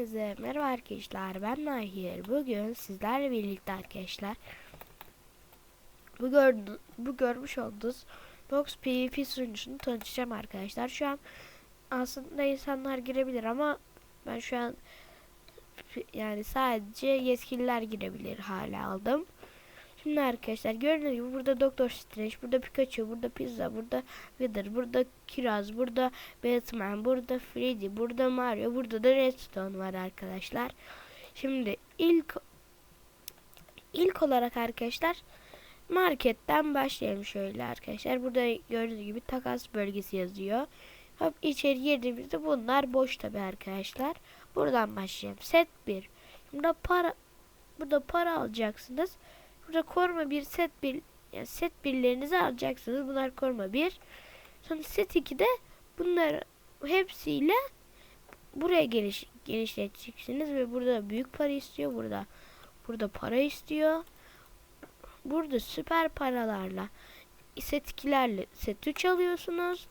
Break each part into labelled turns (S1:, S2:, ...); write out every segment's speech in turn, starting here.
S1: Hepinize merhaba arkadaşlar. Ben Nahir bugün sizlerle birlikte arkadaşlar bu, gördü, bu görmüş olduğunuz Box PvP sunucusunu tanıtacağım arkadaşlar. Şu an aslında insanlar girebilir ama ben şu an yani sadece yetkililer girebilir. Hale aldım Şimdi arkadaşlar gördüğünüz gibi burada Doktor Strange, burada Pikachu, burada Pizza, burada Wither, burada Kiraz, burada Batman, burada Freddy, burada Mario, burada da Redstone var arkadaşlar. Şimdi ilk ilk olarak arkadaşlar marketten başlayalım şöyle arkadaşlar. Burada gördüğünüz gibi takas bölgesi yazıyor. Hop içeri girdiğimizde bunlar boş tabi arkadaşlar. Buradan başlayalım. Set 1. Burada para burada para alacaksınız. Burada koruma bir set bir yani set birlerinizi alacaksınız. Bunlar koruma bir. Sonra set 2'de bunlar hepsiyle buraya geliş genişleteceksiniz ve burada büyük para istiyor. Burada burada para istiyor. Burada süper paralarla set 2'lerle set 3 alıyorsunuz.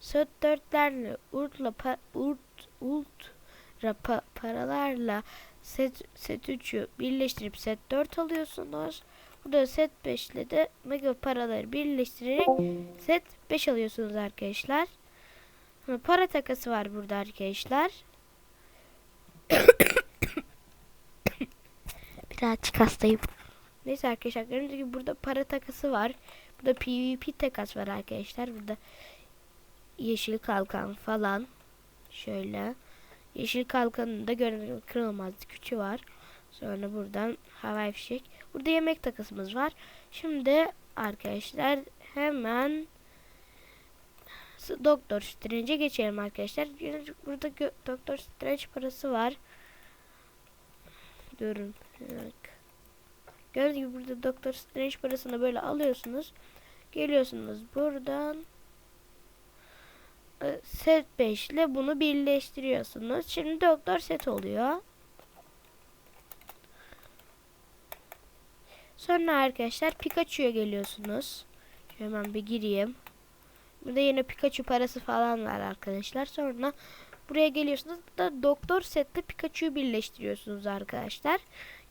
S1: Set 4'lerle ultra pa, ult, ultra pa, paralarla set, set 3'ü birleştirip set 4 alıyorsunuz. Burada set 5 ile de mega paraları birleştirerek set 5 alıyorsunuz arkadaşlar. Para takası var burada arkadaşlar. Birazcık hastayım. Neyse arkadaşlar gördüğünüz gibi burada para takası var. Burada PvP takas var arkadaşlar. Burada yeşil kalkan falan. Şöyle. Yeşil kalkanın da görünür kırılmaz küçü var. Sonra buradan havai fişek. Burada yemek takısımız var. Şimdi arkadaşlar hemen Doktor Strange'e geçelim arkadaşlar. Burada Doktor Strange parası var. Durun. Gördüğünüz gibi burada Doktor Strange parasını böyle alıyorsunuz. Geliyorsunuz buradan set 5 ile bunu birleştiriyorsunuz. Şimdi doktor set oluyor. Sonra arkadaşlar Pikachu'ya geliyorsunuz. Hemen bir gireyim. Burada yine Pikachu parası falan var arkadaşlar. Sonra buraya geliyorsunuz da doktor setle Pikachu'yu birleştiriyorsunuz arkadaşlar.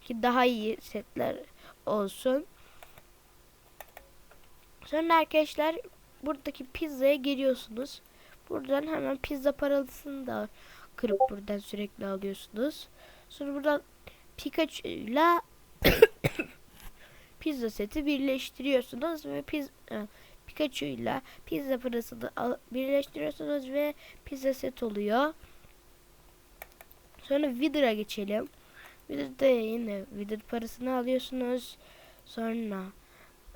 S1: Ki daha iyi setler olsun. Sonra arkadaşlar buradaki pizzaya giriyorsunuz. Buradan hemen pizza parasını da kırıp buradan sürekli alıyorsunuz. Sonra buradan Pikachu ile pizza seti birleştiriyorsunuz ve piz e, Pikachu ile pizza parasını birleştiriyorsunuz ve pizza set oluyor. Sonra Wither'a geçelim. Wither'da yine Wither parasını alıyorsunuz. Sonra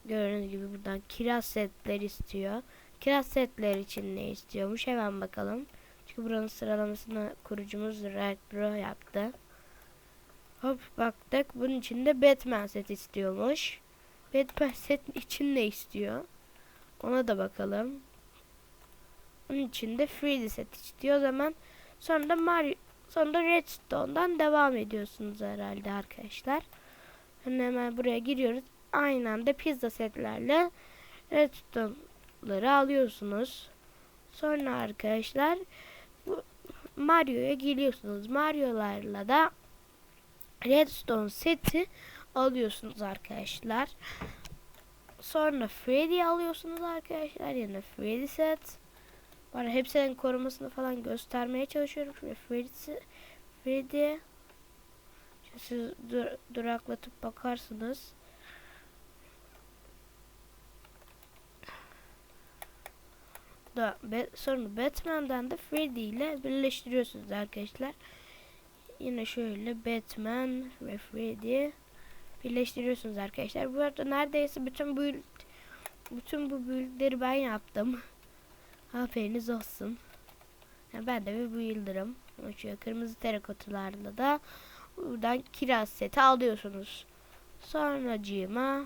S1: gördüğünüz gibi buradan kiraz setler istiyor. Kiraz setler için ne istiyormuş hemen bakalım. Çünkü buranın sıralamasını kurucumuz Red Bro yaptı. Hop baktık. Bunun içinde Batman set istiyormuş. Batman set için ne istiyor? Ona da bakalım. Onun içinde Freddy set istiyor. O zaman sonra da Mario sonra da Redstone'dan devam ediyorsunuz herhalde arkadaşlar. Yani hemen buraya giriyoruz. Aynı anda pizza setlerle Redstone ları alıyorsunuz. Sonra arkadaşlar bu Mario'ya geliyorsunuz. Mario'larla da Redstone seti alıyorsunuz arkadaşlar. Sonra Freddy alıyorsunuz arkadaşlar. Yine Freddy set. Bana hepsinin korumasını falan göstermeye çalışıyorum. Şöyle Freddy, Freddy. Siz dur, duraklatıp bakarsınız. Da sonra Batman'dan da Freddy ile birleştiriyorsunuz arkadaşlar. Yine şöyle Batman ve Freddy birleştiriyorsunuz arkadaşlar. Bu arada neredeyse bütün bu bütün bu build'leri ben yaptım. Haberiniz olsun. Yani ben de bir builder'ım. Şöyle kırmızı terakotalarla da buradan kiraz seti alıyorsunuz. Sonracığıma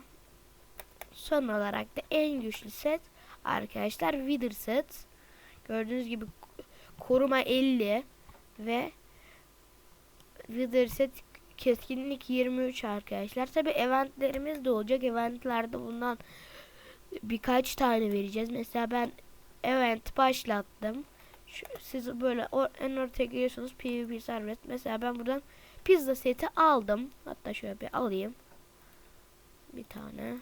S1: son olarak da en güçlü set arkadaşlar Wither set. Gördüğünüz gibi koruma 50 ve Wither set keskinlik 23 arkadaşlar. Tabi eventlerimiz de olacak. Eventlerde bundan birkaç tane vereceğiz. Mesela ben event başlattım. Şu, siz böyle o, en ortaya giriyorsunuz PvP servet. Mesela ben buradan pizza seti aldım. Hatta şöyle bir alayım. Bir tane.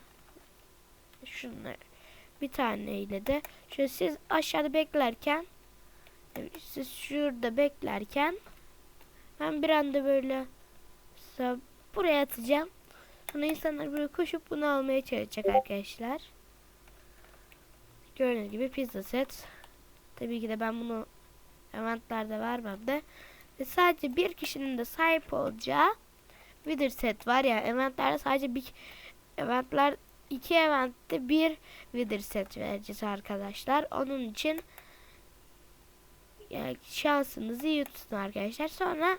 S1: Şunları. Bir taneyle de şöyle siz aşağıda beklerken siz şurada beklerken ben bir anda böyle buraya atacağım. Sonra insanlar böyle koşup bunu almaya çalışacak arkadaşlar. Gördüğünüz gibi pizza set. Tabii ki de ben bunu eventlerde vermem de. Ve sadece bir kişinin de sahip olacağı Wither set var ya eventlerde sadece bir eventler iki eventte bir Wither set vereceğiz arkadaşlar. Onun için yani şansınızı iyi arkadaşlar. Sonra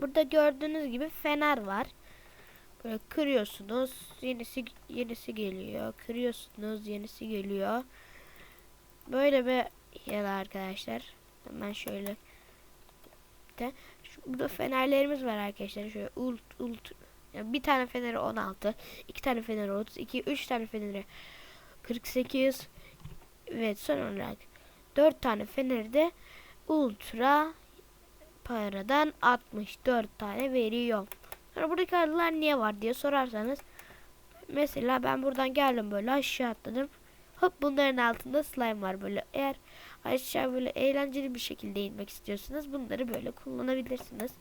S1: burada gördüğünüz gibi fener var. Böyle kırıyorsunuz. Yenisi yenisi geliyor. Kırıyorsunuz. Yenisi geliyor. Böyle bir yer arkadaşlar. Hemen şöyle de burada fenerlerimiz var arkadaşlar. Şöyle ult ult yani bir tane feneri 16, iki tane feneri 32, üç tane feneri 48 ve son olarak 4 tane feneri de ultra paradan 64 tane veriyor. Sonra buradaki arılar niye var diye sorarsanız mesela ben buradan geldim böyle aşağı atladım. Hop bunların altında slime var böyle. Eğer aşağı böyle eğlenceli bir şekilde inmek istiyorsanız bunları böyle kullanabilirsiniz.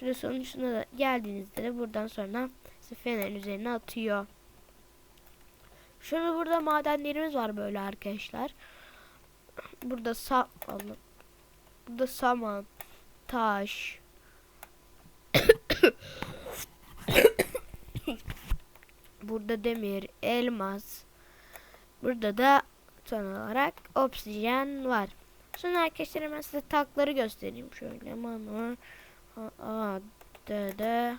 S1: Şurada sonucuna da geldiğinizde de buradan sonra fenerin üzerine atıyor. Şurada burada madenlerimiz var böyle arkadaşlar. Burada sa Allah. Burada saman, taş. burada demir, elmas. Burada da son olarak oksijen var. Sonra arkadaşlar hemen size takları göstereyim şöyle. Mano, a, d, d.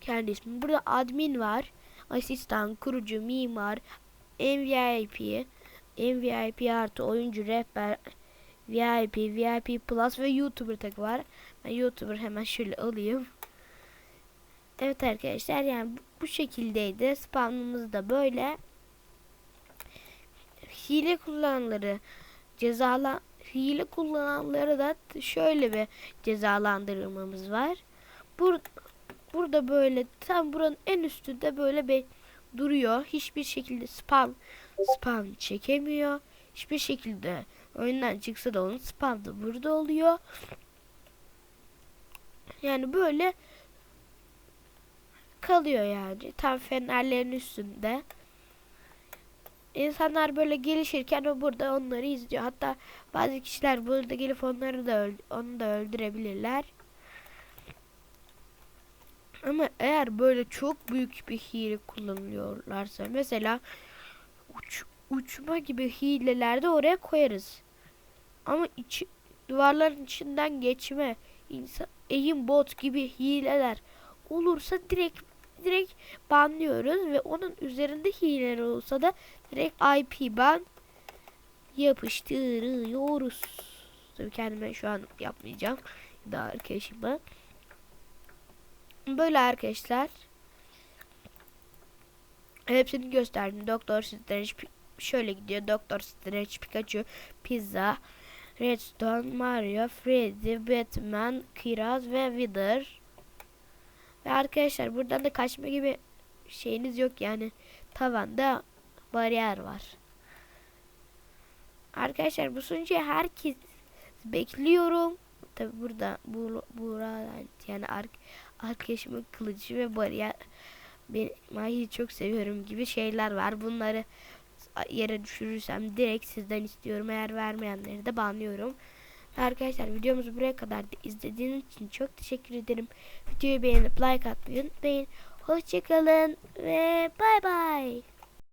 S1: Kendi ismi. Burada admin var. Asistan, kurucu, mimar, MVP, MVP artı oyuncu, rehber, VIP, VIP Plus ve YouTuber tag var. Ben YouTuber hemen şöyle alayım. Evet arkadaşlar yani bu şekildeydi. Spamımız da böyle. Hile kullananları cezala hile kullananları da şöyle bir cezalandırmamız var. Bur burada böyle tam buranın en üstünde böyle bir duruyor. Hiçbir şekilde spam spam çekemiyor. Hiçbir şekilde oyundan çıksa da onun spam da burada oluyor. Yani böyle kalıyor yani. Tam fenerlerin üstünde. İnsanlar böyle gelişirken o burada onları izliyor. Hatta bazı kişiler burada gelip onları da onu da öldürebilirler. Ama eğer böyle çok büyük bir hile kullanıyorlarsa mesela uç, uçma gibi hilelerde oraya koyarız. Ama içi, duvarların içinden geçme, insan, eğim bot gibi hileler olursa direkt direkt banlıyoruz ve onun üzerinde hileler olsa da direkt IP ban yapıştırıyoruz. Tabii kendime şu an yapmayacağım. Daha arkadaşıma. Böyle arkadaşlar. Hepsini gösterdim. Doktor Strange şöyle gidiyor. Doktor Strange, Pikachu, Pizza, Redstone, Mario, Freddy, Batman, Kiraz ve Wither. Ve arkadaşlar buradan da kaçma gibi şeyiniz yok yani. Tavanda bariyer var. Arkadaşlar bu sunucuya herkes bekliyorum. Tabi burada bu burada yani ark, arkadaşımın kılıcı ve bariyer ben Mahi'yi çok seviyorum gibi şeyler var. Bunları yere düşürürsem direkt sizden istiyorum. Eğer vermeyenleri de banlıyorum. Arkadaşlar videomuzu buraya kadar izlediğiniz için çok teşekkür ederim. Videoyu beğenip like atmayı unutmayın. Hoşçakalın ve bay bay.